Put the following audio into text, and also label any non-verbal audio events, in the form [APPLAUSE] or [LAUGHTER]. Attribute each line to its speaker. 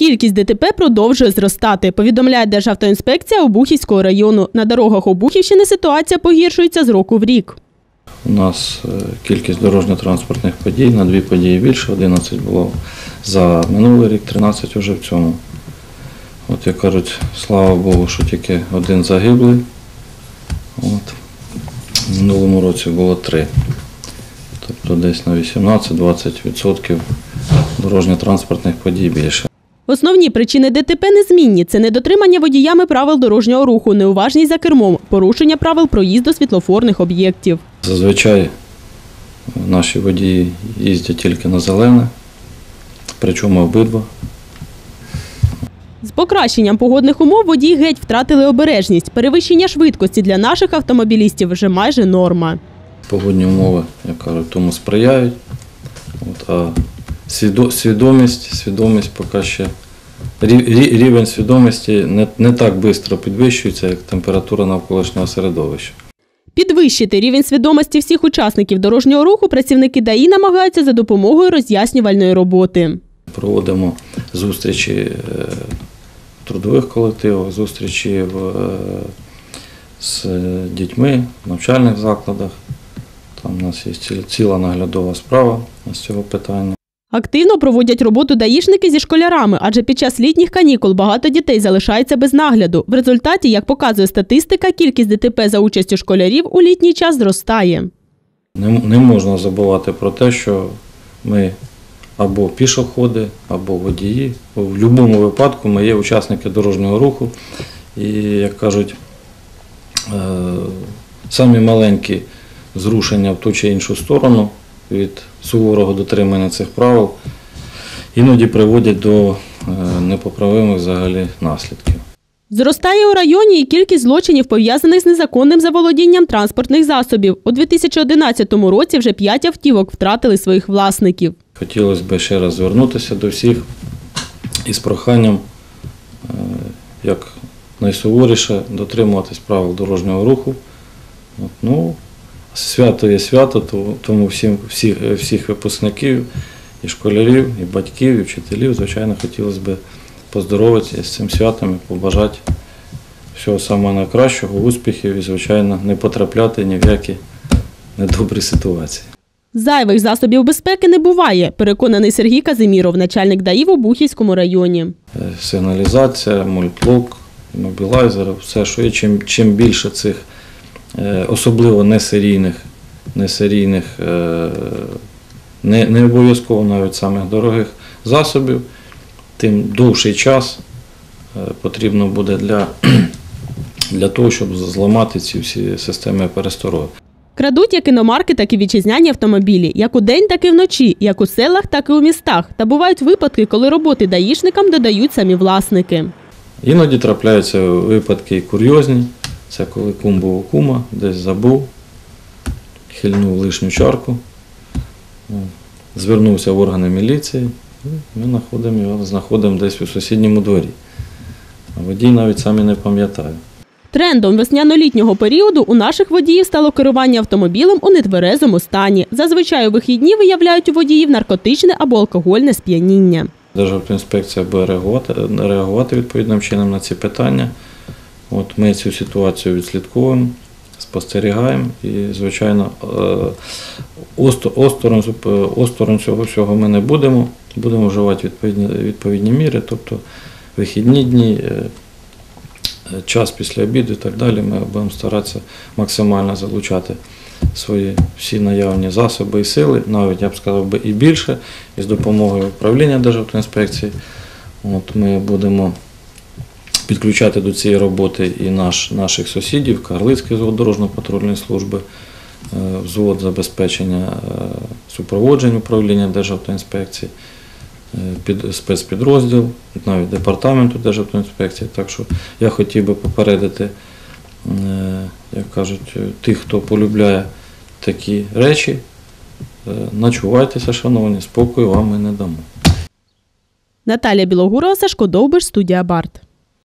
Speaker 1: Кількість ДТП продовжує зростати, повідомляє Державтоінспекція Обухівського району. На дорогах Обухівщини ситуація погіршується з року в рік.
Speaker 2: У нас е, кількість дорожньо-транспортних подій на дві події більше, 11 було за минулий рік, 13 вже в цьому. От як кажуть, слава Богу, що тільки один загиблий. От. В минулому році було три. Тобто десь на 18-20% дорожньо-транспортних подій більше.
Speaker 1: Основні причини ДТП незмінні. Це недотримання водіями правил дорожнього руху, неуважність за кермом, порушення правил проїзду світлофорних об'єктів.
Speaker 2: Зазвичай наші водії їздять тільки на зелене, причому обидва.
Speaker 1: З покращенням погодних умов водії геть втратили обережність. Перевищення швидкості для наших автомобілістів вже майже норма.
Speaker 2: Погодні умови, як кажуть, тому сприяють. От, а свідомість, свідомість поки ще рі- рі- рівень свідомості не, не так швидко підвищується, як температура навколишнього середовища.
Speaker 1: Підвищити рівень свідомості всіх учасників дорожнього руху працівники ДАІ намагаються за допомогою роз'яснювальної роботи.
Speaker 2: Проводимо зустрічі е, в трудових колективах, зустрічі в, е, з дітьми в навчальних закладах. Там у нас є ціла наглядова справа з цього питання.
Speaker 1: Активно проводять роботу даїшники зі школярами, адже під час літніх канікул багато дітей залишається без нагляду. В результаті, як показує статистика, кількість ДТП за участю школярів у літній час зростає.
Speaker 2: Не, не можна забувати про те, що ми або пішоходи, або водії. В будь-якому випадку ми є учасники дорожнього руху. І, як кажуть, е, самі маленькі зрушення в ту чи іншу сторону від суворого дотримання цих правил іноді приводять до е, непоправимих взагалі наслідків.
Speaker 1: Зростає у районі і кількість злочинів, пов'язаних з незаконним заволодінням транспортних засобів. У 2011 році вже п'ять автівок втратили своїх власників.
Speaker 2: Хотілося б ще раз звернутися до всіх із проханням е, як найсуворіше дотримуватись правил дорожнього руху. Ну, свято є свято, то- тому всім, всіх, всіх випускників, і школярів, і батьків, і вчителів, звичайно, хотілося б поздоровитися з цим святом і побажати всього самого найкращого, успіхів і, звичайно, не потрапляти ні в які недобрі ситуації.
Speaker 1: Зайвих засобів безпеки не буває, переконаний Сергій Казиміров, начальник ДАІ в Обухівському районі.
Speaker 2: Сигналізація, мультлок, мобілайзери, все, що є. Чим, чим більше цих, особливо несерійних, несерійних, е, не, не обов'язково навіть самих дорогих засобів, тим довший час е, потрібно буде для, [CLEARS THROAT] для того, щоб зламати ці всі системи перестороги.
Speaker 1: Крадуть як іномарки, так і вітчизняні автомобілі, як у день, так і вночі, як у селах, так і у містах. Та бувають випадки, коли роботи даїшникам додають самі власники.
Speaker 2: Іноді трапляються випадки курйозні. Це коли кум був у кума, десь забув, хильнув лишню чарку, звернувся в органи міліції, і ми знаходимо його знаходимо десь у сусідньому дворі. А водій навіть сам і не пам'ятає.
Speaker 1: Трендом весняно-літнього періоду у наших водіїв стало керування автомобілем у нетверезому стані. Зазвичай у вихідні виявляють у водіїв наркотичне або алкогольне сп'яніння.
Speaker 2: Державтоінспекція буде реагувати, реагувати відповідним чином на ці питання. От ми цю ситуацію відслідковуємо, спостерігаємо і, звичайно, е, осторонь, осторонь цього всього ми не будемо. Будемо вживати відповідні, відповідні міри, тобто вихідні дні, е, час після обіду і так далі. Ми будемо старатися максимально залучати свої всі наявні засоби і сили, навіть я б сказав би і більше, і з допомогою управління Державтоінспекції. От ми будемо підключати до цієї роботи і наш, наших сусідів, Карлицький взвод дорожньо-патрульної служби, е, взвод забезпечення е, супроводжень управління Державтоінспекції, е, під, спецпідрозділ, навіть департаменту Державтоінспекції. Так що я хотів би попередити, як кажуть, тих, хто полюбляє такі речі, начувайтеся, шановні, спокою вам ми не дамо.
Speaker 1: Наталія Білогурова, Сашко Довбиш, студія Барт.